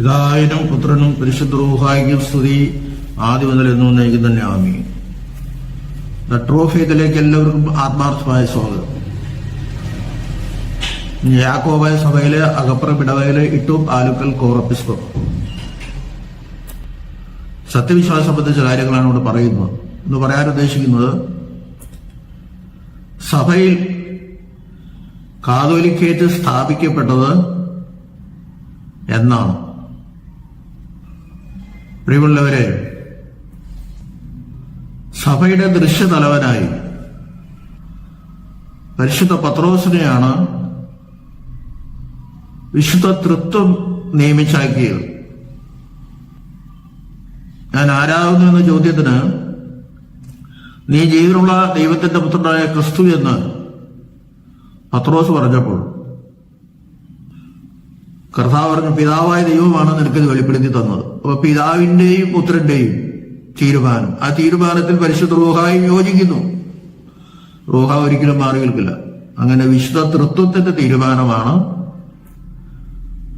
പിതാവിനും പുത്രനും പരിശുദ്ധ സ്തുതി. ആദ്യം മുതൽ എന്നും നയിക്കും തന്നെ. ആമി ദ ട്രോഫിയത്തിലേക്ക് എല്ലാവർക്കും ആത്മാർത്ഥമായ സ്വാഗതം. യാക്കോബായ സഭയിലെ അകപ്പുറം പിടവയിലെ ഇട്ടൂപ്പ് ആലുക്കൽ കോറപ്പിസ്കോ സത്യവിശ്വാസം സംബന്ധിച്ച കാര്യങ്ങളാണ് ഇവിടെ പറയുന്നത്. എന്ന് പറയാൻ ഉദ്ദേശിക്കുന്നത് സഭയിൽ കാതോലിക്കേറ്റ് സ്ഥാപിക്കപ്പെട്ടത് എന്നാണ്. പ്രിയമുള്ളവരെ സഭയുടെ ദൃശ്യതലവനായി പരിശുദ്ധ പത്രോസിനെയാണ് വിശുദ്ധ തൃത്വം നിയമിച്ചാക്കിയത്. ഞാൻ ആരാകുന്നു എന്ന ചോദ്യത്തിന് നീ ജീവനുള്ള ദൈവത്തിന്റെ പുത്രനായ ക്രിസ്തു എന്ന് പത്രോസ് പറഞ്ഞപ്പോൾ കർത്താവ് പറഞ്ഞു പിതാവായ ദൈവമാണ് നിനക്ക് വെളിപ്പെടുത്തി തന്നത്. അപ്പൊ പിതാവിന്റെയും പുത്രന്റെയും തീരുമാനം. ആ തീരുമാനത്തിൽ പരിശുദ്ധ റൂഹായി യോജിക്കുന്നു. റൂഹ ഒരിക്കലും മാറി നിൽക്കില്ല. അങ്ങനെ വിശുദ്ധ തൃത്വത്തിന്റെ തീരുമാനമാണ്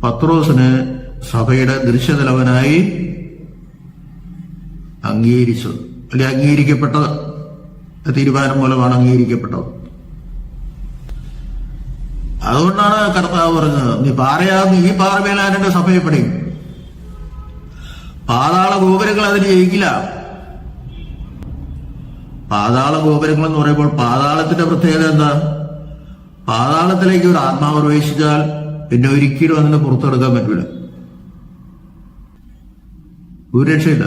പത്രോസിന് സഭയുടെ ദൃശ്യതലവനായി അംഗീകരിച്ചത്. അല്ലെ അംഗീകരിക്കപ്പെട്ടത്. തീരുമാനം മൂലമാണ് അംഗീകരിക്കപ്പെട്ടത്. അതുകൊണ്ടാണ് കർത്താവ് പറഞ്ഞത് നീ പാറയാകുന്ന ഈ പാറമേലാരന്റെ സഭയെ സഭയപ്പെടും പാതാള ഗോപുരങ്ങൾ അതിന് ജയിക്കില്ല. പാതാള ഗോപുരങ്ങൾ എന്ന് പറയുമ്പോൾ പാതാളത്തിന്റെ പ്രത്യേകത എന്താ? പാതാളത്തിലേക്ക് ഒരു ആത്മാവ് പ്രവേശിച്ചാൽ പിന്നെ ഒരിക്കലും അതിനെ പുറത്തെടുക്കാൻ പറ്റൂല. ഒരു രക്ഷയില്ല.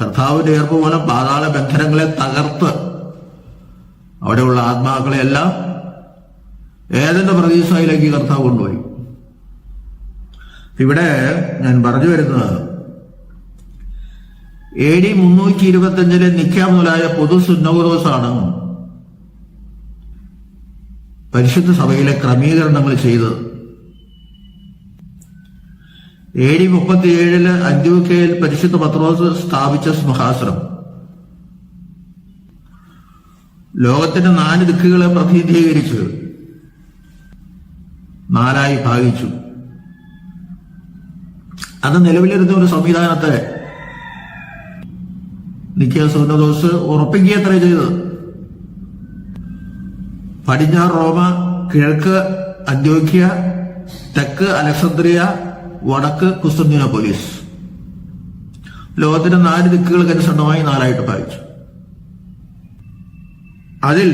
കർത്താവിന്റെ ഏർപ്പ് മൂലം പാതാള ബന്ധനങ്ങളെ തകർത്ത് അവിടെയുള്ള ആത്മാക്കളെ എല്ലാം ഏതെന്റെ പ്രതീക്ഷയിലേക്ക് കർത്താവ് കൊണ്ടുപോയി? ഇവിടെ ഞാൻ പറഞ്ഞു വരുന്നത് എ ഡി മുന്നൂറ്റി ഇരുപത്തിയഞ്ചിലെ നിക്ക മുതലായ പൊതു സുന്നോദോസാണ് പരിശുദ്ധ സഭയിലെ ക്രമീകരണങ്ങൾ ചെയ്തത്. എ ഡി മുപ്പത്തിയേഴിൽ അന്ത്യോക്കയിൽ പരിശുദ്ധ പത്രോസ് സ്ഥാപിച്ച സിംഹാസനം. ലോകത്തിന്റെ നാല് ദിക്കുകളെ പ്രതിനിധീകരിച്ച് നാലായി ഭാഗിച്ചു. അത് നിലവിലിരുന്ന ഒരു സംവിധാനത്തെ നിക്കിയ ഉറപ്പിക്കുക ഉറപ്പിക്കുകയത്ര ചെയ്തത്. പടിഞ്ഞാറ് റോമ കിഴക്ക് അന്ത്യോക്യ തെക്ക് അലക്സന്ദ്രിയ വടക്ക് കുസ്തന്തിന പോലീസ് ലോകത്തിന്റെ നാല് ദിക്കുകൾക്ക് അനുസൃതമായി നാലായിട്ട് ഭാഗിച്ചു. അതിൽ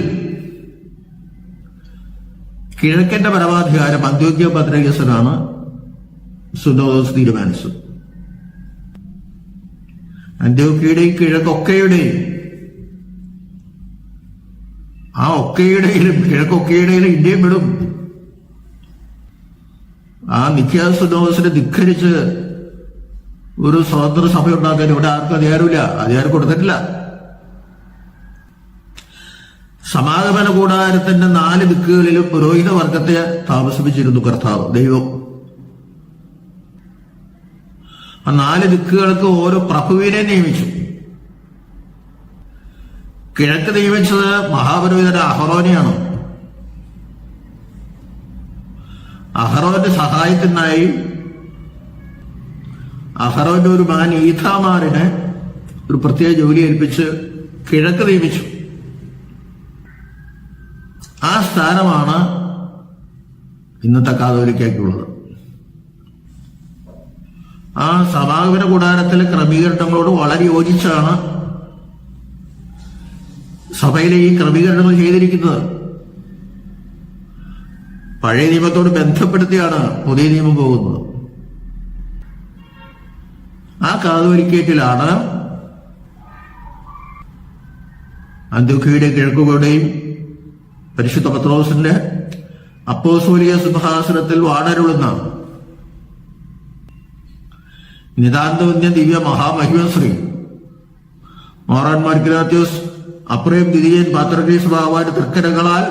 കിഴക്കന്റെ പരമാധികാരം അന്ത്യോഗ്യ ഭദ്രകേസനാണ് സുനോദോസ് തീരുമാനിച്ചത്. അന്ത്യോക്കിയുടെയും കിഴക്കൊക്കെയുടെയും ആ ഒക്കെയുടെയിലും കിഴക്കൊക്കെയുടെയിലും ഇന്ത്യയും വിടും. ആ നിഖ്യാസ് സുനോദസിനെ ധിഖരിച്ച് ഒരു സ്വതന്ത്ര സഭ ഉണ്ടാക്കാൻ ഇവിടെ ആർക്കും അധികാരമില്ല. അധികാരം കൊടുത്തിട്ടില്ല. സമാഗമന കൂടാരത്തിന്റെ നാല് ദിക്കുകളിലും പുരോഹിത വർഗത്തെ താമസിപ്പിച്ചിരുന്നു കർത്താവ് ദൈവം. ആ നാല് ദിക്കുകൾക്ക് ഓരോ പ്രഭുവിനെ നിയമിച്ചു. കിഴക്ക് നിയമിച്ചത് മഹാപുരോഹിതന്റെ അഹറോനെയാണ്. അഹറോന്റെ സഹായത്തിനായി അഹറോന്റെ ഒരു മകൻ ഈഥാമാറിനെ ഒരു പ്രത്യേക ജോലി ഏൽപ്പിച്ച് കിഴക്ക് നിയമിച്ചു. ആ സ്ഥാനമാണ് ഇന്നത്തെ കാതോലിക്കുള്ളത് ആ സമാഗമന കൂടാരത്തിലെ ക്രമീകരണങ്ങളോട് വളരെ യോജിച്ചാണ് സഭയിലെ ഈ ക്രമീകരണങ്ങൾ ചെയ്തിരിക്കുന്നത്. പഴയ നിയമത്തോട് ബന്ധപ്പെടുത്തിയാണ് പുതിയ നിയമം പോകുന്നത്. ആ കാതോലിക്കേറ്റിലാണ് അന്ത്യോഖയുടെ കിഴക്കുകളുടെയും പരിശുദ്ധ പത്രോസിന്റെ അപ്പോസോലിയ സിംഹാസനത്തിൽ വാണരുളുന്ന നിതാന്തവന്യ ദിവ്യ മഹാമഹിമശ്രീ. മോറാൻ മാർക്കിനാത്യോസ് അപ്രയം തിരിയൻ പാത്രഗ്രീസ് ബാബാന്റെ തൃക്കരങ്ങളാൽ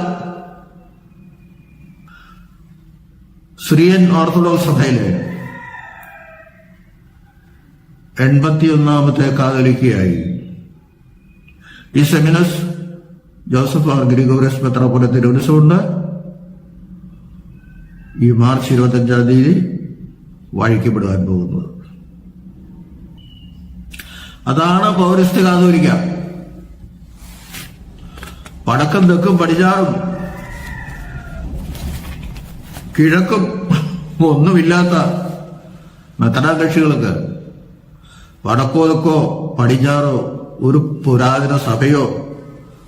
ശ്രീയൻ ഓർത്തഡോക്സ് സഭയിലെ എൺപത്തിയൊന്നാമത്തെ കാതലിക്കയായി. ഈ സെമിനസ് ജോസഫ് ആർ ഗ്രിഗോറിയസ് മെത്രാപൊല ഉത്സവമുണ്ട് ഈ മാർച്ച് ഇരുപത്തഞ്ചാം തീയതി വഴിക്കപ്പെടുവാൻ പോകുന്നത്. അതാണ് പൗരസ്ത്യ കാതോലിക്ക. വടക്കും തെക്കും പടിഞ്ഞാറും കിഴക്കും ഒന്നുമില്ലാത്ത മെത്തഡാ കക്ഷികൾക്ക് വടക്കോ തെക്കോ പടിഞ്ഞാറോ ഒരു പുരാതന സഭയോ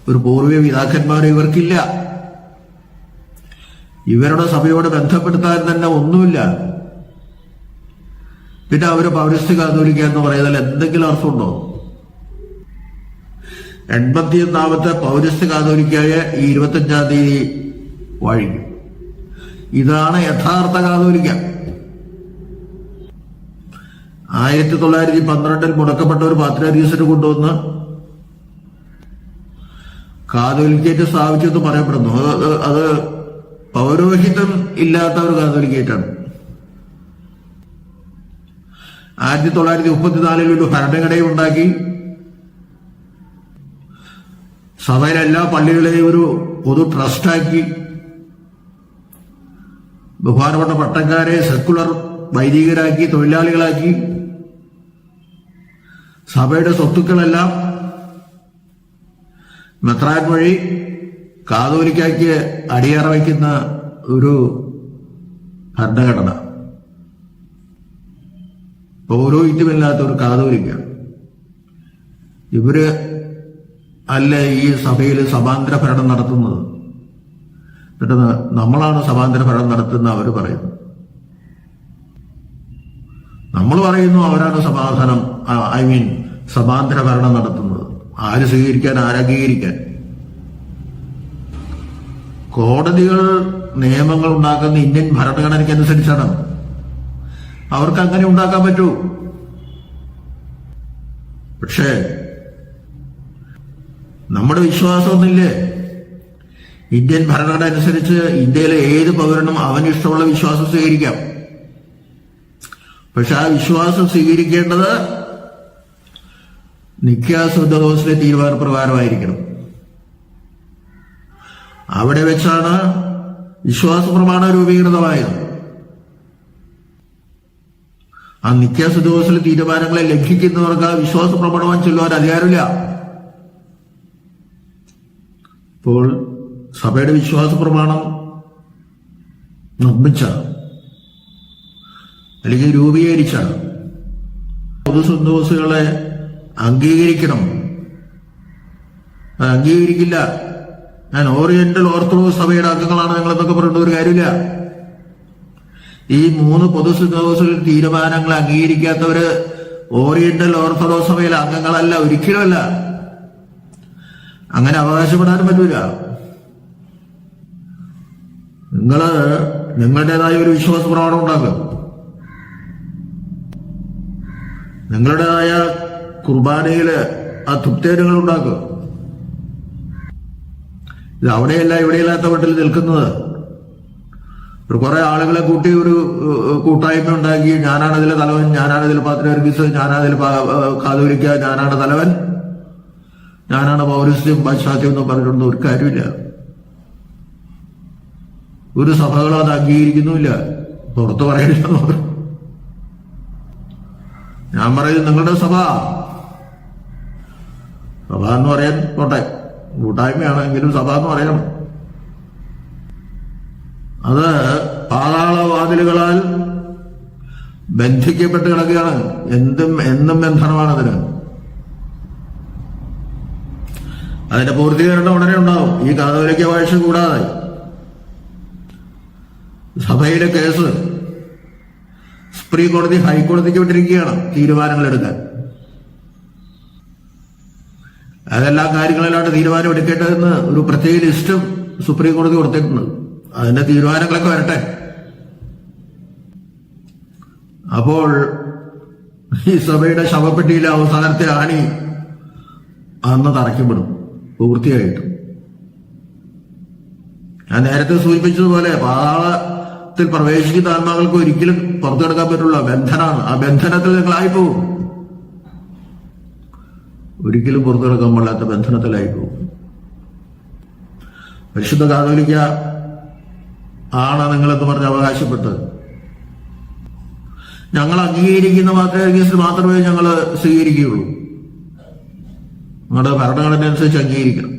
ഒരു പൂർവ പിതാക്കന്മാർ ഇവർക്കില്ല. ഇവരുടെ സഭയോട് ബന്ധപ്പെടുത്താൻ തന്നെ ഒന്നുമില്ല. പിന്നെ അവർ പൗരസ്ത്യ കാതോലിക്ക എന്ന് പറയുന്നതിൽ എന്തെങ്കിലും അർത്ഥമുണ്ടോ? എൺപത്തിയൊന്നാമത്തെ പൗരസ്ത്യ കാതോലിക്കായ ഈ ഇരുപത്തഞ്ചാം തീയതി വഴിക്കും ഇതാണ് യഥാർത്ഥ കാതോലിക്ക. ആയിരത്തി തൊള്ളായിരത്തി പന്ത്രണ്ടിൽ മുടക്കപ്പെട്ട ഒരു പാത്രീസിന് കൊണ്ടുവന്ന് കാതോലിക്കേറ്റ് സ്ഥാപിച്ചു എന്ന് പറയപ്പെടുന്നു. അത് അത് പൗരോഹിത്യം ഇല്ലാത്ത ഒരു കാതോലിക്കേറ്റാണ്. ആയിരത്തി തൊള്ളായിരത്തി മുപ്പത്തിനാലിൽ ഒരു ഭരണഘടന ഉണ്ടാക്കി. സഭയിലെ എല്ലാ പള്ളികളെയും ഒരു പൊതു ട്രസ്റ്റാക്കി. ബഹുമാനപ്പെട്ട പട്ടക്കാരെ സെക്കുലർ വൈദികരാക്കി തൊഴിലാളികളാക്കി. സഭയുടെ സ്വത്തുക്കളെല്ലാം മെത്രാൻ വഴി കാതോലിക്കാക്ക് അടിയറ വയ്ക്കുന്ന ഒരു ഭരണഘടന. പൗരോഹിത്യമില്ലാത്ത ഒരു കാതോലിക്ക ഇവർ അല്ല ഈ സഭയിൽ സമാന്തര ഭരണം നടത്തുന്നത്. എന്നിട്ട് നമ്മളാണ് സമാന്തര ഭരണം നടത്തുന്ന അവർ പറയുന്നു നമ്മൾ പറയുന്നു അവരാണ് സമാധാനം ഐ മീൻ സമാന്തര ഭരണം നടത്തുന്നത്. ആര് സ്വീകരിക്കാൻ ആരംഗീകരിക്കാൻ? കോടതികൾ നിയമങ്ങൾ ഉണ്ടാക്കുന്ന ഇന്ത്യൻ ഭരണഘടനയ്ക്ക് അനുസരിച്ചാണ് അവർക്ക് അങ്ങനെ ഉണ്ടാക്കാൻ പറ്റൂ. പക്ഷേ നമ്മുടെ വിശ്വാസമൊന്നുമില്ലേ? ഇന്ത്യൻ ഭരണഘടന അനുസരിച്ച് ഇന്ത്യയിലെ ഏത് പൗരനും അവന് ഇഷ്ടമുള്ള വിശ്വാസം സ്വീകരിക്കാം. പക്ഷെ ആ വിശ്വാസം സ്വീകരിക്കേണ്ടത് നിത്യാസുദ്ധദോസിലെ തീരുമാനപ്രകാരമായിരിക്കണം അവിടെ വെച്ചാണ് വിശ്വാസ പ്രമാണം രൂപീകൃതമായത്. ആ നിത്യാസുദ്ധദോസിലെ തീരുമാനങ്ങളെ ലംഘിക്കുന്നവർക്ക് ആ വിശ്വാസ പ്രമാണം ചൊല്ലുവാൻ അധികാരമില്ല. ഇപ്പോൾ സഭയുടെ വിശ്വാസ പ്രമാണം നിർമ്മിച്ച അല്ലെങ്കിൽ രൂപീകരിച്ച പൊതുസന്തോസുകളെ അംഗീകരിക്കണം. അംഗീകരിക്കില്ല. ഞാൻ ഓറിയന്റൽ ഓർത്തഡോക്സ് സഭയുടെ അംഗങ്ങളാണ് നിങ്ങളെന്നൊക്കെ പറഞ്ഞിട്ട് ഒരു കാര്യമില്ല. ഈ മൂന്ന് പൊതു പൊതുസന്തോസുകൾ തീരുമാനങ്ങൾ അംഗീകരിക്കാത്തവര് ഓറിയന്റൽ ഓർത്തഡോക്സ് സഭയിലെ അംഗങ്ങളല്ല ഒരിക്കലുമല്ല. അങ്ങനെ അവകാശപ്പെടാനും പറ്റൂല. നിങ്ങൾ നിങ്ങളുടേതായ ഒരു വിശ്വാസ പ്രമാണം ഉണ്ടാക്കും നിങ്ങളുടേതായ കുർബാനയിൽ ആ തൃപ്തേനുകൾ ഉണ്ടാക്കുക. ഇത് അവിടെയല്ല ഇവിടെയില്ലാത്ത വീട്ടിൽ നിൽക്കുന്നത്. ഒരു കുറെ ആളുകളെ കൂട്ടി ഒരു കൂട്ടായ്മ ഉണ്ടാക്കി. ഞാനാണ് തലവൻ ഞാനാണ് ഇതിൽ പാത്രവർഗീസ് ഞാനാണ് ഇതിൽ കാതോലിക്ക ഞാനാണ് തലവൻ. ഞാനാണ് പൗരസ്ത്യം പാശ്ചാത്യം എന്ന് പറഞ്ഞിട്ടൊന്നും ഒരു കാര്യമില്ല. ഒരു സഭകളും അത് അംഗീകരിക്കുന്നുമില്ല. പുറത്തു പറയണില്ല ഞാൻ പറയുന്നത് നിങ്ങളുടെ സഭ. സഭ എന്ന് പറയാൻ പോട്ടെ. കൂട്ടായ്മയാണെങ്കിലും സഭ എന്ന് പറയണം. അത് പാതാളവാതിലുകളാൽ ബന്ധിക്കപ്പെട്ട് കിടക്കുകയാണ്. എന്തും എന്നും ബന്ധനമാണ് അതിന്. അതിന്റെ പൂർത്തീകരണം ഉടനെ ഉണ്ടാവും. ഈ കാതോലിക്ക വാഴ്ച കൂടാതെ. സഭയിലെ കേസ് സുപ്രീം കോടതി ഹൈക്കോടതിക്ക് വിട്ടിരിക്കുകയാണ് തീരുമാനങ്ങൾ എടുക്കാൻ അതെല്ലാ കാര്യങ്ങളിലാണ് തീരുമാനം എടുക്കേണ്ടതെന്ന് ഒരു പ്രത്യേക ലിസ്റ്റും സുപ്രീം കോടതി കൊടുത്തിട്ടുണ്ട്. അതിന്റെ തീരുമാനങ്ങളൊക്കെ വരട്ടെ. അപ്പോൾ ഈ സഭയുടെ ശവപ്പെട്ടിയിലെ അവസാനത്തെ ആണി അന്ന് തറയ്ക്കപ്പെടും. പൂർത്തിയായിട്ടും. ഞാൻ നേരത്തെ സൂചിപ്പിച്ചതുപോലെ പാതാളത്തിൽ പ്രവേശിക്കുന്ന ആത്മാക്കൾക്ക് ഒരിക്കലും പുറത്തെടുക്കാൻ പറ്റുള്ള ബന്ധനാണ്. ആ ബന്ധനത്തിൽ നിങ്ങളായി പോകും ഒരിക്കലും പുറത്തു കിടക്കാൻ പാടില്ലാത്ത ബന്ധനത്തിലായി പോകും. പരിശുദ്ധ കാതോലിക്ക ആണ് നിങ്ങളെന്ന് പറഞ്ഞ് അവകാശപ്പെട്ട്. ഞങ്ങൾ അംഗീകരിക്കുന്ന മാർഗസ് മാത്രമേ ഞങ്ങൾ സ്വീകരിക്കുകയുള്ളൂ. നിങ്ങളുടെ ഭരണഘടന അനുസരിച്ച് അംഗീകരിക്കണം.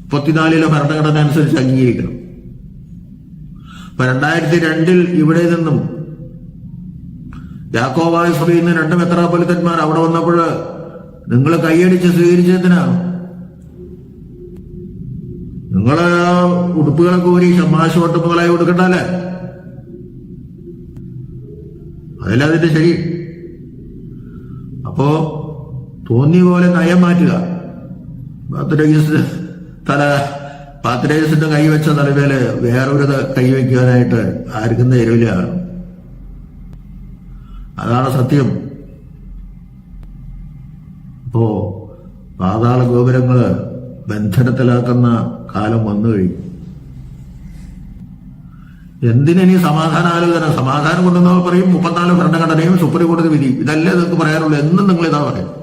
മുപ്പത്തിനാലിലെ ഭരണഘടന അനുസരിച്ച് അംഗീകരിക്കണം. ഇപ്പൊ രണ്ടായിരത്തി രണ്ടിൽ ഇവിടെ നിന്നും യാക്കോബായ സഭയിൽ നിന്ന് രണ്ട് മെത്രാപ്പൊലിത്തന്മാർ അവിടെ വന്നപ്പോൾ നിങ്ങൾ കൈയടിച്ച് സ്വീകരിച്ചതിനാണ് നിങ്ങൾ ഉടുപ്പുകളൊക്കെ ഊരി ഷമാശ് വട്ടുപ്പുകളായി കൊടുക്കണ്ടല്ലേ? അതല്ല അതിന്റെ ശരി. അപ്പോ തോന്നിയ പോലെ നയം മാറ്റുക. പാത്രഗീസ് തല പാത്രേജസിന്റെ കൈവച്ച തലമേൽ വേറൊരു കൈവയ്ക്കാനായിട്ട് ആർക്കും തരില്ല അതാണ് സത്യം. അപ്പോ പാതാള ഗോപുരങ്ങൾ ബന്ധനത്തിലാക്കുന്ന കാലം വന്നു കഴിഞ്ഞു. എന്തിനീ സമാധാനാലോചന സമാധാനം കൊണ്ടുവന്നവർ പറയും മുപ്പത്തിനാല് ഭരണഘടനയും സുപ്രീം കോടതി വിധി. ഇതല്ലേ നിങ്ങൾക്ക് പറയാനുള്ളൂ. എന്നും നിങ്ങൾ ഇതാ പറയും.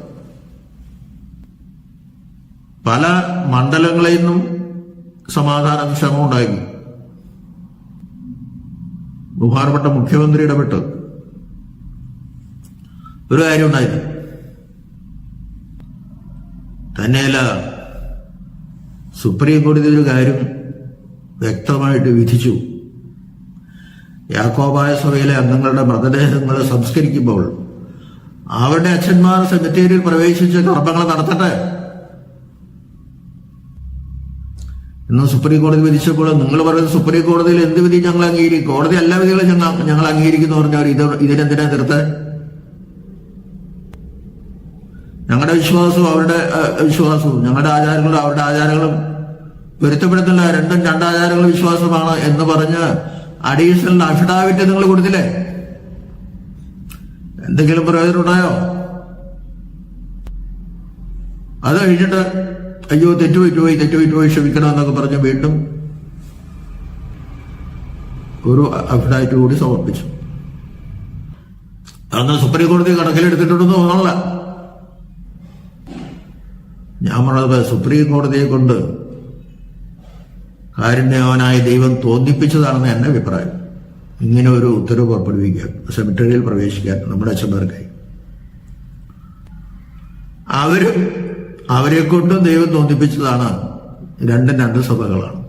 പല മണ്ഡലങ്ങളിൽ നിന്നും സമാധാന ശ്രമം ഉണ്ടായി. ബഹുമാനപ്പെട്ട മുഖ്യമന്ത്രി ഇടപെട്ട്. ഒരു കാര്യം ഉണ്ടായില്ല തന്നെയല്ല സുപ്രീം കോടതി ഒരു കാര്യം വ്യക്തമായിട്ട് വിധിച്ചു. യാക്കോബായ സഭയിലെ അംഗങ്ങളുടെ മൃതദേഹങ്ങൾ സംസ്കരിക്കുമ്പോൾ അവരുടെ അച്ഛന്മാർ സെമിത്തേരിയിൽ പ്രവേശിച്ച് കർമ്മങ്ങൾ നടത്തട്ടെ? ഇന്ന് സുപ്രീം കോടതി വിധിച്ചപ്പോൾ നിങ്ങൾ പറയുന്നത് സുപ്രീം കോടതിയിൽ എന്ത് വിധി ഞങ്ങൾ അംഗീകരിക്കും? കോടതി എല്ലാ വിധികളും ഞങ്ങൾ ഞങ്ങൾ അംഗീകരിക്കുന്നു പറഞ്ഞവർ ഇത് ഇതിനെന്തിനാ നിർത്ത്? ഞങ്ങളുടെ വിശ്വാസവും അവരുടെ വിശ്വാസവും ഞങ്ങളുടെ ആചാരങ്ങളും അവരുടെ ആചാരങ്ങളും പൊരുത്തപ്പെടുത്തില്ല രണ്ടും രണ്ടാചാരങ്ങൾ വിശ്വാസമാണ് എന്ന് പറഞ്ഞ് അഡീഷണൽ അഫിഡാവിറ്റ് നിങ്ങൾ കൊടുത്തില്ലേ? എന്തെങ്കിലും പ്രയോജനം ഉണ്ടായോ? അത് കഴിഞ്ഞിട്ട് അയ്യോ തെറ്റുപറ്റുപോയി തെറ്റുപറ്റുപോയി ക്ഷമിക്കണം എന്നൊക്കെ പറഞ്ഞ് വീണ്ടും ഒരു അഫിഡാവിറ്റ് കൂടി സമർപ്പിച്ചു. അന്ന് സുപ്രീം കോടതി കണക്കിലെടുത്തിട്ടുണ്ടെന്ന് തോന്നണില്ല. ഞാൻ പറഞ്ഞത് സുപ്രീം കോടതിയെ കൊണ്ട് കാരുണ്യവാനായ ദൈവം തോന്നിപ്പിച്ചതാണെന്ന് എന്റെ അഭിപ്രായം. ഇങ്ങനെ ഒരു ഉത്തരവ് പുറപ്പെടുവിക്കാൻ സെമിറ്ററിയിൽ പ്രവേശിക്കാൻ നമ്മുടെ അച്ഛന്മാർക്കായി. അവരും അവരെ കൊണ്ടും ദൈവം തോന്നിപ്പിച്ചതാണ് രണ്ടും രണ്ട് സഭകളാണ്.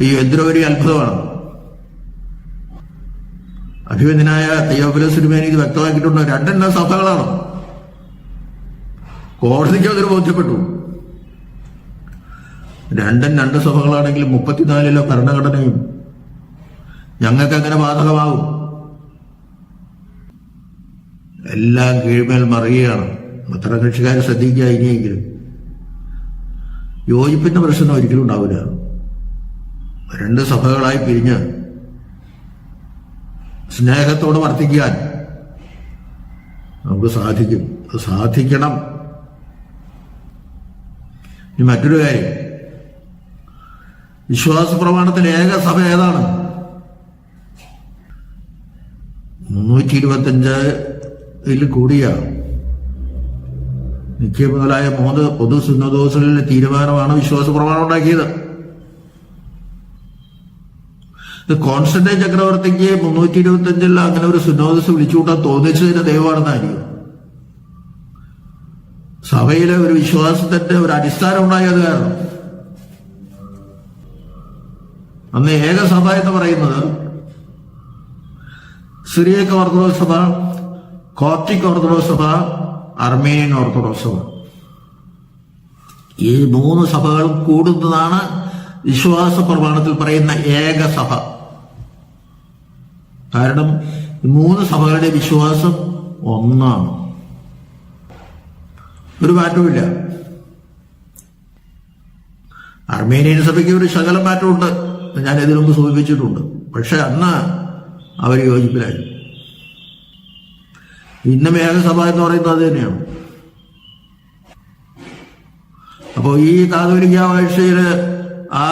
ഈ എന്തിനൊരു അത്ഭുതമാണ്. അഭിമന്യനായ തെയ്യോഫിലസ് സിനിമയിൽ ഇത് വ്യക്തമാക്കിയിട്ടുണ്ട്. രണ്ടെണ്ണം സഭകളാണ്. കോടതിക്ക് അതൊരു ബോധ്യപ്പെട്ടു. രണ്ടും രണ്ട് സഭകളാണെങ്കിൽ മുപ്പത്തിനാലിലെ ഭരണഘടനയും ഞങ്ങൾക്ക് അങ്ങനെ ബാധകമാകും. എല്ലാം കീഴ്മേൽ മറിയുകയാണ്. അത്ര കക്ഷിക്കാരെ ശ്രദ്ധിക്കുക ഇനിയെങ്കിലും. യോജിപ്പിന്റെ പ്രശ്നം ഒരിക്കലും ഉണ്ടാവില്ല. രണ്ട് സഭകളായി പിരിഞ്ഞ് സ്നേഹത്തോട് വർത്തിക്കാൻ നമുക്ക് സാധിക്കും. സാധിക്കണം. ഇനി മറ്റൊരു കാര്യം. വിശ്വാസ പ്രമാണത്തിൽ ഏക സഭ ഏതാണ്? മുന്നൂറ്റി ഇരുപത്തി അഞ്ചിൽ കൂടിയ നിത്യ മുതലായ മൂന്ന് പൊതു സുന്നദോസുകളിലെ തീരുമാനമാണ് വിശ്വാസ പ്രമാണം ഉണ്ടാക്കിയത്. കോൺസ്റ്റന്റൈൻ ചക്രവർത്തിക്ക് മുന്നൂറ്റി ഇരുപത്തി അഞ്ചിൽ അങ്ങനെ ഒരു സുന്നോദസ് വിളിച്ചുകൂട്ടാൻ തോന്നിച്ചതിന് ദൈവമാണെന്നായിരിക്കും. സഭയിലെ ഒരു വിശ്വാസത്തിന്റെ ഒരു അടിസ്ഥാനം ഉണ്ടായത് കാരണം. അന്ന് ഏകസഭ എന്ന് പറയുന്നത് സിറിയക്ക് ഓർത്തഡോക്സ് സഭ കോപ്റ്റിക് ഓർത്തഡോക്സ് സഭ അർമേനിയൻ ഓർത്തഡോക്സ് സഭ. ഈ മൂന്ന് സഭകളും കൂടുന്നതാണ് വിശ്വാസ പ്രമാണത്തിൽ പറയുന്ന ഏകസഭ കാരണം മൂന്ന് സഭകളുടെ വിശ്വാസം ഒന്നാണ്. ഒരു മാറ്റവുമില്ല. അർമേനിയൻ സഭയ്ക്ക് ഒരു ശകലം മാറ്റമുണ്ട്. ഞാൻ ഇതിനു സൂചിപ്പിച്ചിട്ടുണ്ട്. പക്ഷെ അന്ന് അവർ യോജിപ്പിലായി ഇന്ന് മേഘസഭ എന്ന് പറയുന്നത് അത് തന്നെയാണ്. അപ്പോൾ ഈ കാതോലിക്ക വാഴ്ചയിൽ ആ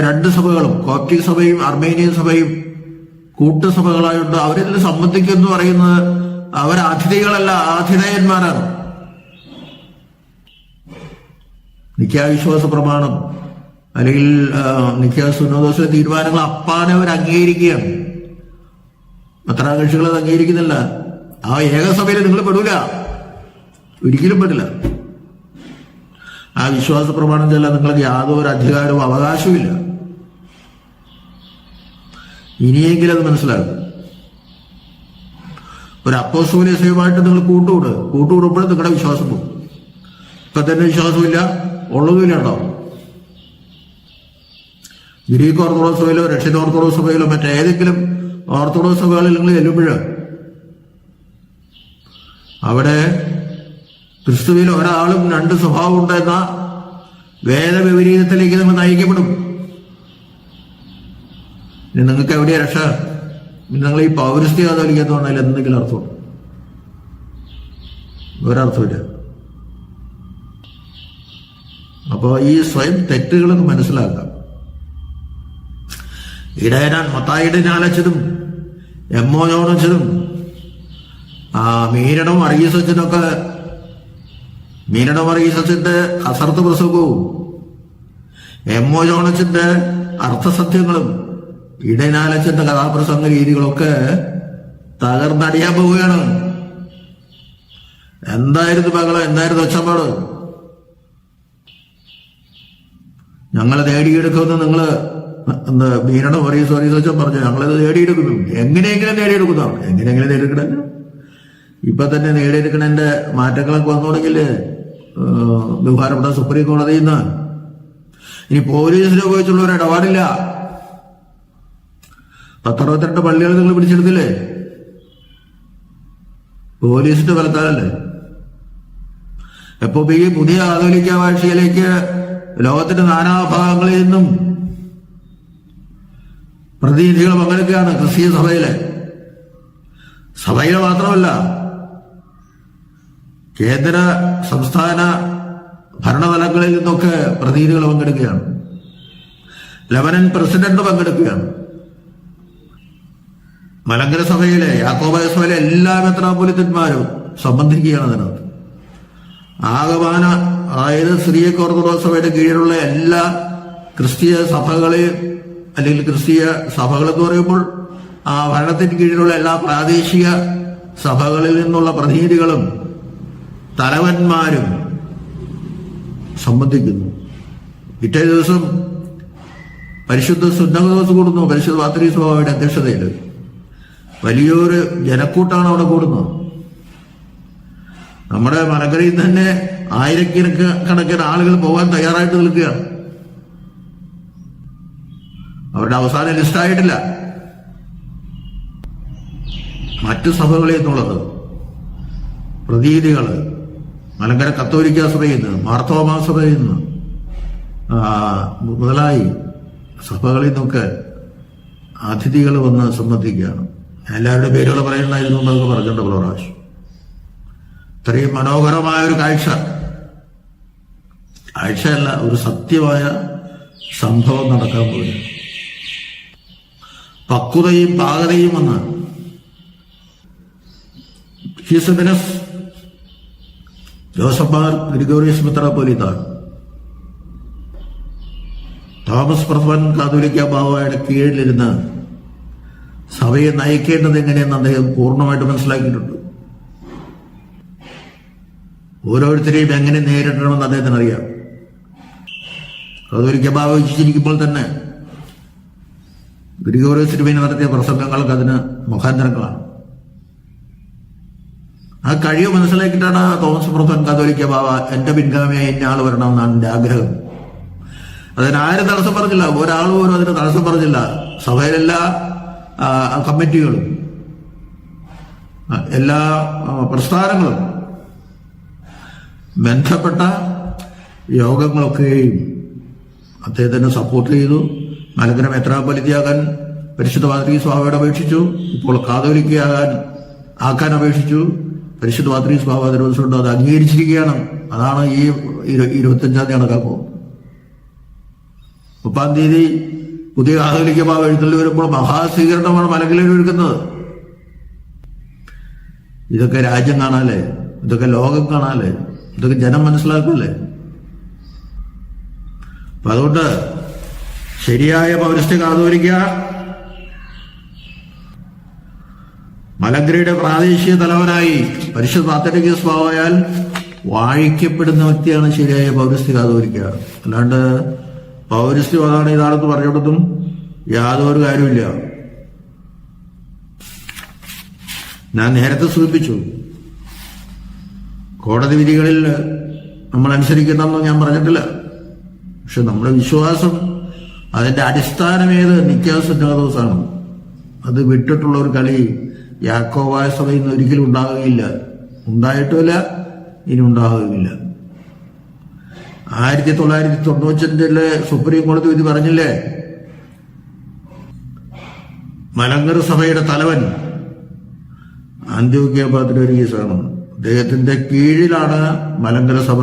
രണ്ട് സഭകളും കോപ്റ്റിക് സഭയും അർമേനിയൻ സഭയും കൂട്ടുസഭകളായുണ്ട് അവരിതിൽ സംബന്ധിക്കുന്നു പറയുന്നത് അവർ അതിഥികളല്ല ആതിഥേയന്മാരാണ്. നിത്യാവിശ്വാസ പ്രമാണം അല്ലെങ്കിൽ നിത്യാസുന്നദോസിലെ തീരുമാനങ്ങൾ അപ്പാതെ അവർ അംഗീകരിക്കുകയാണ്. പത്രാകക്ഷികൾ അത് അംഗീകരിക്കുന്നില്ല. ആ ഏകസഭയിൽ നിങ്ങൾ പെടൂല. ഒരിക്കലും പെടില്ല. ആ വിശ്വാസ പ്രമാണം ചെല്ലാൻ നിങ്ങൾക്ക് യാതൊരു അധികാരവും അവകാശവും ഇല്ല ഇനിയെങ്കിലും അത് മനസ്സിലാകും ഒരു അപ്പോസ്തോലിയസയുമായിട്ട് നിങ്ങൾ കൂട്ടുകൂട്. കൂട്ടുകൂടുമ്പോഴും നിങ്ങളുടെ വിശ്വാസം പോകും. ഇപ്പൊ തന്നെ വിശ്വാസമില്ല. കേട്ടോ ഗ്രീക്ക് ഓർത്തഡോക്സ് സഭയിലോ റഷ്യൻ ഓർത്തഡോക്സ് സഭയിലോ മറ്റേതെങ്കിലും ഓർത്തഡോക്സ് സഭകളിൽ നിങ്ങൾ ചെല്ലുമ്പോൾ അവിടെ ക്രിസ്തുവിൽ ഒരാളും രണ്ട് സ്വഭാവം ഉണ്ടെന്ന വേദവിപരീതത്തിലേക്ക് നമ്മൾ നയിക്കപ്പെടും. ഇനി നിങ്ങൾക്ക് എവിടെയാ രക്ഷ? നിങ്ങൾ ഈ പൗരസ്ത്യ കാതോലിക്കുന്നതാണെങ്കിൽ എന്തെങ്കിലും അർത്ഥമുണ്ട്? ഒരർത്ഥമില്ല അപ്പോൾ ഈ സ്വയം തെറ്റുകളൊക്കെ മനസ്സിലാക്കാം. ഇടയനാൻ മത്തായിയുടെ ഞാനച്ചതും എമ്മോ ആ മീനടം അറീസച്ചനൊക്കെ മീനടം അറീസച്ചന്റെ അസർത്ത പ്രസംഗവും എമ്മോ ജോണച്ചന്റെ അർത്ഥസത്യങ്ങളും ഇടനാലച്ചന്റെ കഥാപ്രസംഗ രീതികളൊക്കെ തകർന്നടിയാൻ പോവുകയാണ്. എന്തായിരുന്നു ബഹളം എന്തായിരുന്നു ഒച്ചപ്പാട് ഞങ്ങൾ നേടിയെടുക്കുമെന്ന് നിങ്ങൾ മീനട പറയും സോറി ചോദിച്ചാൽ പറഞ്ഞു ഞങ്ങളത് നേടിയെടുക്കുന്നു എങ്ങനെയെങ്കിലും നേടിയെടുക്കുന്നതാണ് എങ്ങനെയെങ്കിലും നേടിയെടുക്കണ ഇപ്പൊ തന്നെ നേടിയെടുക്കണതിന്റെ മാറ്റങ്ങളൊക്കെ വന്നു തുടങ്ങിയിൽ ബഹുമാനപ്പെട്ട സുപ്രീം കോടതിയിൽ നിന്ന് ഇനി പോലീസിനെ ഉപയോഗിച്ചുള്ള ഒരു ഇടപാടില്ല. പത്തറുപത്തിരണ്ട് പള്ളികൾ നിങ്ങൾ പിടിച്ചെടുത്തില്ലേ? പോലീസിന്റെ ഫലത്താലല്ലേ? എപ്പോ പുതിയ ആധുനിക ഭാഷയിലേക്ക് ലോകത്തിന്റെ നാനാഭാഗങ്ങളിൽ നിന്നും പ്രതിനിധികൾ പങ്കെടുക്കുകയാണ് ക്രിസ്തീയ സഭയിലെ. സഭയിലെ മാത്രമല്ല കേന്ദ്ര സംസ്ഥാന ഭരണതലങ്ങളിൽ നിന്നൊക്കെ പ്രതിനിധികൾ പങ്കെടുക്കുകയാണ്. ലബനൻ പ്രസിഡന്റ് പങ്കെടുക്കുകയാണ്. മലങ്കര സഭയിലെ യാക്കോബായ സഭയിലെ എല്ലാ മെത്രാപൊലിത്തന്മാരും സംബന്ധിക്കുകയാണ് അതിനകത്ത്. ആകമാന അതായത് സിറിയക്ക് ഓർത്തഡോക്സ് സഭയുടെ കീഴിലുള്ള എല്ലാ ക്രിസ്തീയ സഭകളെയും അല്ലെങ്കിൽ ക്രിസ്തീയ സഭകൾ എന്ന് പറയുമ്പോൾ ആ ഭരണത്തിന് കീഴിലുള്ള എല്ലാ പ്രാദേശിക സഭകളിൽ നിന്നുള്ള പ്രതിനിധികളും തലവന്മാരും സംബന്ധിക്കുന്നു. പിറ്റേ ദിവസം പരിശുദ്ധ സുന്നകദോസ് കൂടുന്നു. പരിശുദ്ധ പാത്രി സ്വഭാവയുടെ അധ്യക്ഷതയിൽ. വലിയൊരു ജനക്കൂട്ടാണ് അവിടെ കൂടുന്നത്. നമ്മുടെ മലക്കരയിൽ തന്നെ ആയിരക്കണക്ക് കണക്കിന് ആളുകൾ പോകാൻ തയ്യാറായിട്ട് നിൽക്കുകയാണ്. അവരുടെ അവസാന ലിസ്റ്റായിട്ടില്ല മറ്റു സഭകളിൽ നിന്നുള്ളത് പ്രതീതികൾ മലങ്കര കത്തോലിക്ക സഭയിൽ നിന്ന് മാർത്തോമാ സഭയിൽ മുതലായി സഭകളിൽ നിന്നൊക്കെ അതിഥികൾ വന്ന് സംബന്ധിക്കുകയാണ്. എല്ലാവരുടെ പേരുകൾ പറയണമായിരുന്നു എന്നൊക്കെ പറഞ്ഞിട്ടുണ്ട് പ്രാവശ്യം ഇത്രയും മനോഹരമായ ഒരു കാഴ്ച. കാഴ്ചയല്ല ഒരു സത്യമായ സംഭവം നടക്കാൻ പോയി പക്വതയും പാകതയും വന്ന് his eminence Joseph Mar Gregorios മിത്രാപോലിത്താണ് Thomas Prathaman Catholicos ബാബായുടെ കീഴിലിരുന്ന് സഭയെ നയിക്കേണ്ടത് എങ്ങനെയെന്ന് അദ്ദേഹം പൂർണമായിട്ട് മനസ്സിലാക്കിയിട്ടുണ്ട്. ഓരോരുത്തരെയും എങ്ങനെ നേരിടണമെന്ന് അദ്ദേഹത്തിന് അറിയാം കാതോലിക്ക ബാബ ജീവിച്ചിരിക്കുമ്പോൾ തന്നെ ഗ്രിഗോറിയ തിരുമേനി നടത്തിയ പ്രസംഗങ്ങൾക്ക് അതിന് മുഖാന്തരങ്ങളാണ്. ആ കഴിവ് മനസ്സിലാക്കിയിട്ടാണ് തോമസ് പ്രസംഗം കാതോലിക്ക ബാബ എന്റെ പിൻഗാമിയായി ഇന്ന ആൾ വരണമെന്നാണ് എന്റെ ആഗ്രഹം. അതിനാരും തടസ്സം പറഞ്ഞില്ല ഒരാൾ പോലും അതിന് തടസ്സം പറഞ്ഞില്ല. സഭയിലെല്ലാ കമ്മിറ്റികളും എല്ലാ പ്രസ്ഥാനങ്ങളും ബന്ധപ്പെട്ട യോഗങ്ങളൊക്കെയും അദ്ദേഹത്തിനെ സപ്പോർട്ട് ചെയ്തു. മലങ്കര മെത്രാപൊലിത്തിയാകാൻ പരിശുദ്ധ പാത്രി സ്വാമിയോട് അപേക്ഷിച്ചു. ഇപ്പോൾ കാതോലിക്കയാകാൻ ആക്കാൻ അപേക്ഷിച്ചു. പരിശുദ്ധ പാത്രി സ്വാമി അതിന് ദിവസമുണ്ട് അത് അംഗീകരിച്ചിരിക്കുകയാണ്. അതാണ് ഈ ഇരു- ഇരുപത്തഞ്ചാം തീയതി കണക്കാക്കുക മുപ്പാം തീയതി പുതിയ കാതോലിക്ക ബാബ എഴുത്തിൽ വരുമ്പോൾ മഹാസ്വീകരണമാണ് മലങ്കലയിൽ ഒരുക്കുന്നത്. ഇതൊക്കെ രാജ്യം കാണാല്ലേ? ഇതൊക്കെ ലോകം കാണാല്ലേ? ഇതൊക്കെ ജനം മനസ്സിലാക്കല്ലേ? അതുകൊണ്ട് ശരിയായ പൗരസ്ത്യ കാതോലിക്ക മലങ്കരയുടെ പ്രാദേശിക തലവനായി പരിശുദ്ധ ബാബയാൽ വാഴിക്കപ്പെടുന്ന വ്യക്തിയാണ് ശരിയായ പൗരസ്ത്യ കാതോലിക്ക അല്ലാണ്ട് പൗരസ്ത്യവാദമാണ് ഇതാണെന്ന് പറഞ്ഞിടത്തും യാതൊരു കാര്യമില്ല ഞാൻ നേരത്തെ സൂചിപ്പിച്ചു. കോടതി വിധികളിൽ നമ്മൾ അനുസരിക്കണമെന്ന് ഞാൻ പറഞ്ഞിട്ടില്ല. പക്ഷെ നമ്മുടെ വിശ്വാസം അതിന്റെ അടിസ്ഥാനം ഏത്? നിത്യാസന്നാദോസാണ് അത് വിട്ടിട്ടുള്ള ഒരു കളി യാക്കോവായ സഭയിൽ നിന്ന് ഒരിക്കലും ഉണ്ടാകുകയില്ല ഉണ്ടായിട്ടുമില്ല ഇനി ഉണ്ടാകുകയില്ല ആയിരത്തി തൊള്ളായിരത്തി തൊണ്ണൂറ്റഞ്ചിലെ സുപ്രീം കോടതി വിധി പറഞ്ഞില്ലേ? മലങ്കര സഭയുടെ തലവൻ അന്ത്യോഗ്യ പാത്രീസാണ് അദ്ദേഹത്തിന്റെ കീഴിലാണ് മലങ്കര സഭ.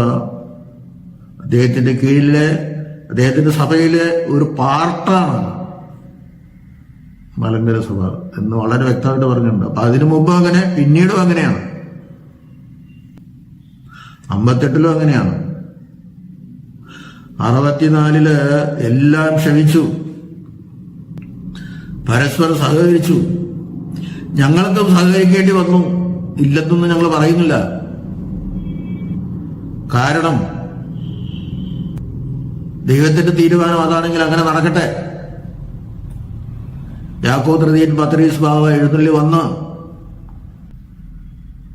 അദ്ദേഹത്തിന്റെ കീഴിലെ അദ്ദേഹത്തിന്റെ സഭയിലെ ഒരു പാർട്ടാണ് മലങ്കര സഭ എന്ന് വളരെ വ്യക്തമായിട്ട് പറഞ്ഞിട്ടുണ്ട്. അപ്പൊ അതിനു മുമ്പ് അങ്ങനെ പിന്നീടും അങ്ങനെയാണ്. അമ്പത്തെട്ടിലും അങ്ങനെയാണ്. അറുപത്തിനാലിൽ എല്ലാം ക്ഷമിച്ചു പരസ്പരം സഹകരിച്ചു. ഞങ്ങൾക്കും സഹകരിക്കേണ്ടി വന്നു. ഇല്ലെന്നൊന്നും ഞങ്ങൾ പറയുന്നില്ല. കാരണം ദൈവത്തിന്റെ തീരുമാനം അതാണെങ്കിൽ അങ്ങനെ നടക്കട്ടെ. യാക്കോ തൃതീയൻ പത്രീസ് ബാബ എഴുന്നള്ളി വന്ന്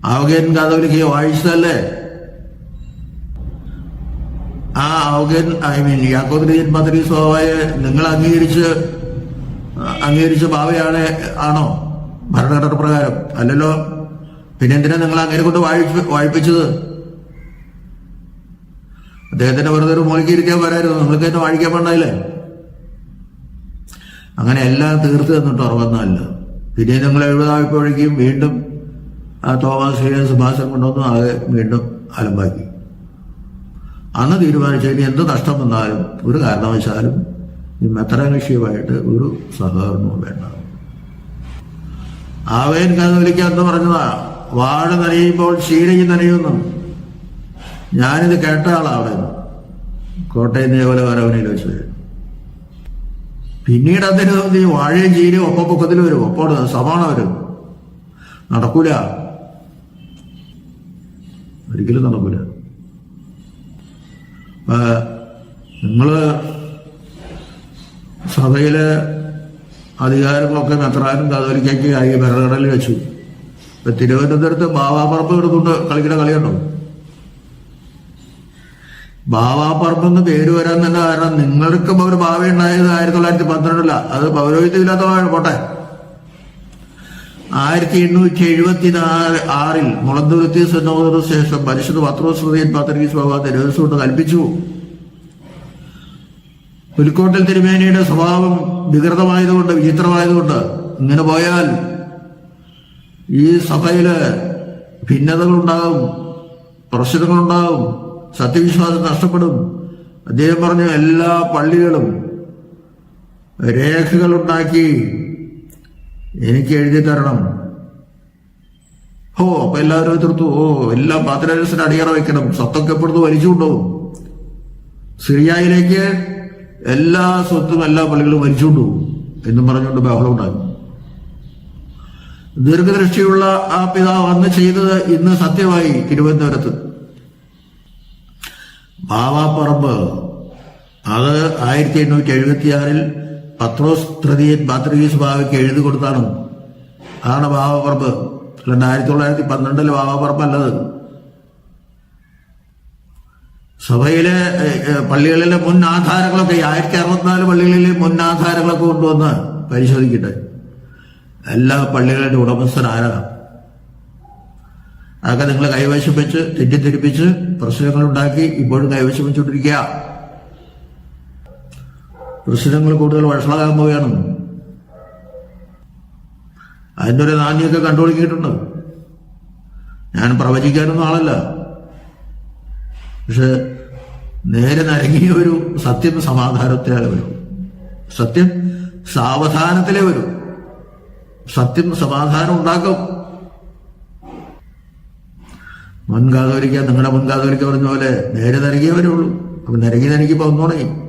ആവകേൻ കാതോലിക്കയെ വായിച്ചതല്ലേ? ആ അവകേൻ ഐ മീൻ യാക്കോ തൃതീയൻ പത്രീസ് ബാബയെ നിങ്ങൾ അംഗീകരിച്ച് അംഗീകരിച്ച ബാബയാണ് ആണോ? ഭരണഘടന പ്രകാരം. അല്ലല്ലോ. പിന്നെന്തിനാ നിങ്ങൾ അങ്ങനെ കൊണ്ട് വാഴിപ്പിച്ചത് അദ്ദേഹത്തിന്റെ വെറുതെ ഒരു മോളിക്ക് ഇരിക്കാൻ വരായിരുന്നു. നിങ്ങൾക്ക് തന്നെ വാഴിക്കാൻ പാടില്ലേ അങ്ങനെ എല്ലാം തീർത്ത് തന്നിട്ട് ഉറങ്ങുന്നതല്ല പിന്നെ നിങ്ങൾ എഴുപതായപ്പോഴേക്കും വീണ്ടും ആ തോമസ് ഹീരൻ സുഭാഷൻ കൊണ്ടുവന്നു അത് വീണ്ടും അലമ്പാക്കി. അന്ന് തീരുമാനിച്ചു ഇനി എന്ത് നഷ്ടം വന്നാലും ഒരു കാരണവശാലും ഈ മെത്തറാകക്ഷിയുമായിട്ട് ഒരു സഹകരണവും വേണ്ട. ആവേൻ കഥ എന്ന് പറഞ്ഞതാ വാഴ നനയുമ്പോൾ ശീലയും നനയുന്നു. ഞാനിത് കേട്ട ആളാണ്. കോട്ടയം ദേവലെ വരവനയിൽ വെച്ച് പിന്നീട് അതിന് ഈ വാഴയും ചീരയും ഒപ്പം പൊക്കത്തിൽ വരും. ഒപ്പോട് സമാണ വരും നടക്കൂല. ഒരിക്കലും നടക്കൂല. നിങ്ങൾ സഭയിലെ അധികാരങ്ങളൊക്കെ നത്രാനും കാതോലിക്കയ്ക്ക് ആയി ഭരണഘടനയിൽ വെച്ചു. ഇപ്പൊ തിരുവനന്തപുരത്ത് ബാവാപ്പറമ്പ് എടുത്തുകൊണ്ട് കളിക്കുന്ന കളിയുണ്ടോ? ബാവാപ്പറമ്പ് എന്ന് പേര് വരാൻ തന്നെ കാരണം നിങ്ങൾക്കും ഒരു ഭാവി ഉണ്ടായത് ആയിരത്തി തൊള്ളായിരത്തി പന്ത്രണ്ടില. അത് പൗരോഹിത്യമില്ലാത്തതാണ് പോട്ടെ. ആയിരത്തി എണ്ണൂറ്റി എഴുപത്തി നാല് ആറിൽ മുളന്തുരുത്തി സന്നോദന ശേഷം പരിശുദ്ധ പത്രോസ്മൃതിയിൽ പത്രീസ് ബാബ ദേവസ്വം കൽപ്പിച്ചു. പുലിക്കോട്ടിൽ തിരുമേനിയുടെ സ്വഭാവം വികൃതമായതുകൊണ്ട് വിചിത്രമായതുകൊണ്ട് ഇങ്ങനെ പോയാൽ ഈ സഭയിൽ ഭിന്നതകളുണ്ടാകും പ്രശ്നങ്ങളുണ്ടാകും സത്യവിശ്വാസം നഷ്ടപ്പെടും. അദ്ദേഹം പറഞ്ഞു എല്ലാ പള്ളികളും രേഖകളുണ്ടാക്കി എനിക്ക് എഴുതി തരണം. ഓ അപ്പൊ എല്ലാവരും എതിർത്തു. ഓ എല്ലാ പാത്രരസിന് അടിയറ വെക്കണം. സ്വത്തൊക്കെ എപ്പോഴത്ത് വലിച്ചുകൊണ്ടുപോകും. സിറിയയിലേക്ക് എല്ലാ സ്വത്തും എല്ലാ പള്ളികളും വലിച്ചുകൊണ്ടുപോകും എന്നും പറഞ്ഞുകൊണ്ട് ബഹളം ഉണ്ടാകും. ദീർഘദൃഷ്ടിയുള്ള ആ പിതാവ് അന്ന് ചെയ്തത് ഇന്ന് സത്യമായി തിരുവനന്തപുരത്ത്. ബാവാപ്പറമ്പ് അത് ആയിരത്തി എണ്ണൂറ്റി എഴുപത്തിയാറിൽ പത്രോസ് തൃതീയൻ ബാത്രീസ് ബാവയ്ക്ക് എഴുതി കൊടുത്താണ് അതാണ് ബാവാപ്പറമ്പ് അല്ലാണ്ട് ആയിരത്തി തൊള്ളായിരത്തി ബാവാപ്പറമ്പ് അല്ലത് സഭയിലെ പള്ളികളിലെ മുൻ ആധാരങ്ങളൊക്കെ ആയിരത്തി അറുപത്തിനാല് പള്ളികളിലെ മുൻ ആധാരങ്ങളൊക്കെ കൊണ്ടുവന്ന് പരിശോധിക്കട്ടെ. എല്ലാ പള്ളികളുടെ ഉടമസ്ഥൻ ആരാ? അതൊക്കെ നിങ്ങൾ കൈവശം വെച്ച് തെറ്റിദ്ധരിപ്പിച്ച് പ്രശ്നങ്ങൾ ഉണ്ടാക്കി ഇപ്പോഴും കൈവശം വെച്ചുകൊണ്ടിരിക്കുക പ്രശ്നങ്ങൾ കൂടുതൽ വഷളാകാൻ പോവുകയാണ്. അതിന്റെ ഒരു നാന്യൊക്കെ കണ്ടുപിടിക്കിയിട്ടുണ്ട് ഞാൻ പ്രവചിക്കാനൊന്നും ആളല്ല. പക്ഷെ നേരെ നരങ്ങിയ ഒരു സത്യം സമാധാനത്തിലേ വരും. സത്യം സാവധാനത്തിലേ വരും. സത്യം സമാധാനം ഉണ്ടാക്കും. മുൻകാതോലിക്ക നിങ്ങളുടെ മുൻകാതോലിക്ക പറഞ്ഞ പോലെ നേരെ നരകിയേ വരുള്ളൂ അപ്പൊ നരകി നരകിപ്പോ ഒന്നുണങ്ങി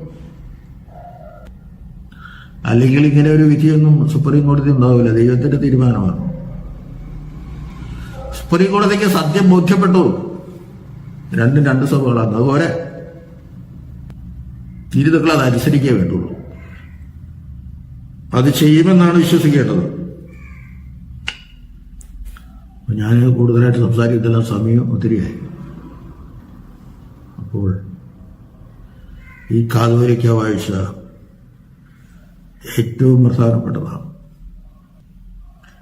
അല്ലെങ്കിൽ ഇങ്ങനെ ഒരു വിധിയൊന്നും സുപ്രീം കോടതി ഉണ്ടാവില്ല. ദൈവത്തിന്റെ തീരുമാനമാണ്. സുപ്രീം കോടതിക്ക് സത്യം ബോധ്യപ്പെട്ടു. രണ്ടും രണ്ട് സഭകളാണ്. അതുപോലെ തിരുതുക്കൾ അത് അനുസരിക്കേ വേണ്ടുള്ളൂ. അത് ചെയ്യുമെന്നാണ് വിശ്വസിക്കേണ്ടത്. അപ്പൊ ഞാൻ കൂടുതലായിട്ട് സംസാരിക്കുന്നില്ല സമയം ഒത്തിരിയായി. അപ്പോൾ ഈ കാതോലിക്ക വാഴ്ച ഏറ്റവും പ്രധാനപ്പെട്ടതാണ്.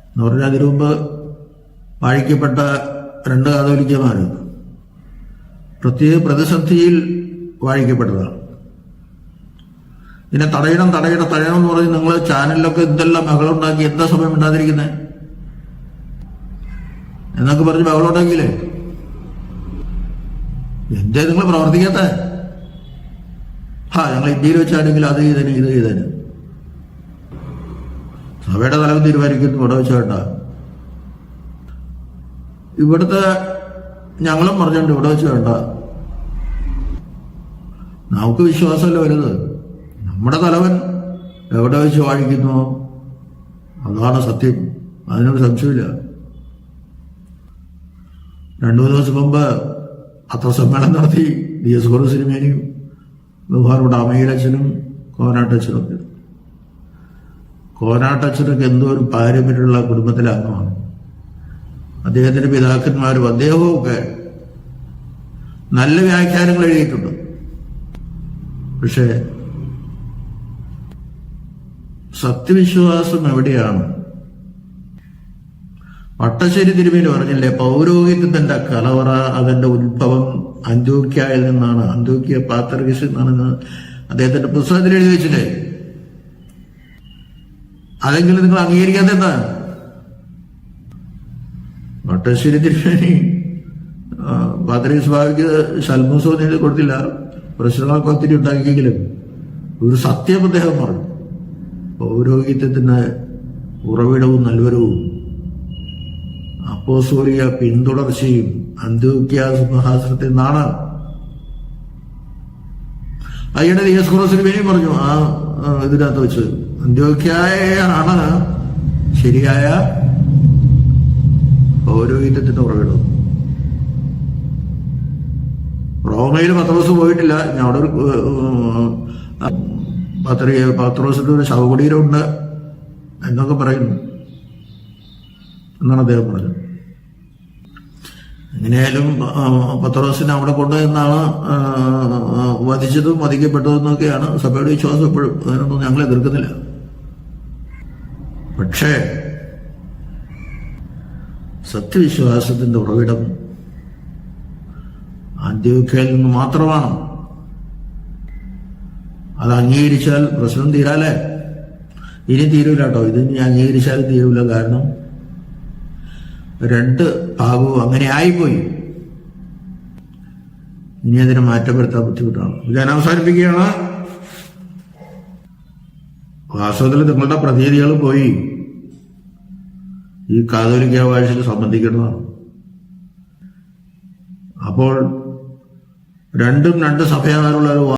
എന്ന് പറഞ്ഞാൽ അതിനു മുമ്പ് വാഴിക്കപ്പെട്ട രണ്ട് കാതോലിക്കമാർ പ്രത്യേക പ്രതിസന്ധിയിൽ വാഴിക്കപ്പെട്ടതാണ് ഇതിനെ തടയണം തടയണം തടയണം എന്ന് പറഞ്ഞ് നിങ്ങൾ ചാനലിലൊക്കെ എന്തെല്ലാം ബഹളം ഉണ്ടാക്കി എന്താ സമയം ഉണ്ടാതിരിക്കുന്നത് എന്നൊക്കെ പറഞ്ഞ് ബഹളം ഉണ്ടാക്കിയില്ലേ എന്തേ നിങ്ങൾ പ്രവർത്തിക്കാത്ത? ഹാ ഞങ്ങൾ ഇന്ത്യയിൽ വെച്ചാണെങ്കിൽ അത് ചെയ്തേന് ഇത് ചെയ്തേന് സഭയുടെ തലവൻ തീരുമാനിക്കുന്നു ഇവിടെ വെച്ച് ഇവിടുത്തെ ഞങ്ങളും പറഞ്ഞിട്ടുണ്ട് ഇവിടെ വെച്ച് വേണ്ട നമുക്ക് വിശ്വാസമല്ല വരുന്നത് നമ്മുടെ തലവൻ എവിടെ വെച്ച് വാഴിക്കുന്നു? അതാണ് സത്യം. അതിനൊരു സംശയമില്ല രണ്ടു മൂന്ന് ദിവസം മുമ്പ് പത്രസമ്മേളനം നടത്തി ഡി എസ് കുറു സിനിമേനെയും ബഹുമാനോട് അമയിലച്ഛനും കോനാട്ടച്ഛനും ഒക്കെ. കോനാട്ടച്ഛനൊക്കെ എന്തോ ഒരു പാരമ്പര്യമുള്ള കുടുംബത്തിലെ അംഗമാണ്. അദ്ദേഹത്തിന്റെ പിതാക്കന്മാരും അദ്ദേഹവും ഒക്കെ നല്ല വ്യാഖ്യാനങ്ങൾ എഴുതിയിട്ടുണ്ട്. പക്ഷേ സത്യവിശ്വാസം എവിടെയാണ്? വട്ടശ്ശേരി തിരുമേനി പറഞ്ഞില്ലേ പൗരോഹിത്യത്തിന്റെ കലവറ അതിന്റെ ഉത്ഭവം അന്ത്യോക്യയിൽ നിന്നാണ്. അന്ത്യോക്യ പാത്രകിസ് എന്നാണ് അദ്ദേഹത്തിന്റെ പുസ്തകത്തിൽ എഴുതി വെച്ചില്ലേ? അതെങ്കിലും നിങ്ങൾ അംഗീകരിക്കാത്ത എന്താ? വട്ടശ്ശേരി തിരുമേനി പാത്രകിസ് ഭാവിക്ക് ശൽമൂസോ എഴുതി കൊടുത്തില്ല. പ്രശ്നങ്ങളൊക്കെ ഒത്തിരി ഉണ്ടാക്കിയെങ്കിലും ഒരു സത്യം അദ്ദേഹം പറഞ്ഞു. പൗരോഹിത്യത്തിന്റെ ഉറവിടവും നൽവരവും അപ്പോസൂരിയ പിന്തുടർച്ചയും അന്ത്യോക്യാസ് സിംഹാസനത്തിൽ നിന്നാണ്. അയ്യണ എസ് ക്രോസിന് വേണ്ടി പറഞ്ഞു. ആ ഇതിനകത്ത് വെച്ച്. അന്ത്യോക്യാണ് ശരിയായ പൗരോഹിത്യത്തിന്റെ ഉറവിടം റോമയിൽ പത്രോസ് പോയിട്ടില്ല. ഞാൻ അവിടെ ഒരു പത്രിക പത്രോസിന്റെ ഒരു ശവകുടീരമുണ്ട് എന്നൊക്കെ പറയുന്നു. എന്നാണ് അദ്ദേഹം പറഞ്ഞത്. എങ്ങനെയായാലും പത്രോസിനെ അവിടെ കൊണ്ടുവന്നാണ് വധിച്ചതും വധിക്കപ്പെട്ടതും എന്നൊക്കെയാണ് സഭയുടെ വിശ്വാസം എപ്പോഴും. അതിനൊന്നും ഞങ്ങൾ എതിർക്കുന്നില്ല. പക്ഷേ സത്യവിശ്വാസത്തിന്റെ ഉറവിടം അന്ത്യോക്യയിൽ നിന്ന് മാത്രമാണ്. അത് അംഗീകരിച്ചാൽ പ്രശ്നം തീരാലേ ഇനി തീരൂല കേട്ടോ ഇത് ഇനി അംഗീകരിച്ചാൽ തീരൂല. കാരണം രണ്ട് ഭാഗവും അങ്ങനെ ആയിപ്പോയി. ഇനി അതിനെ മാറ്റം വരുത്താൻ ബുദ്ധിമുട്ടാണ്. ഞാൻ അവസാനിപ്പിക്കുകയാണ് വാസ്തവത്തിൽ നിങ്ങളുടെ പ്രതീതികൾ പോയി. ഈ കാതോലിക്ക വാഴ്ചയിൽ സംബന്ധിക്കുന്നതാണ് അപ്പോൾ രണ്ടും രണ്ട് സഭയാകാനുള്ള ഒരു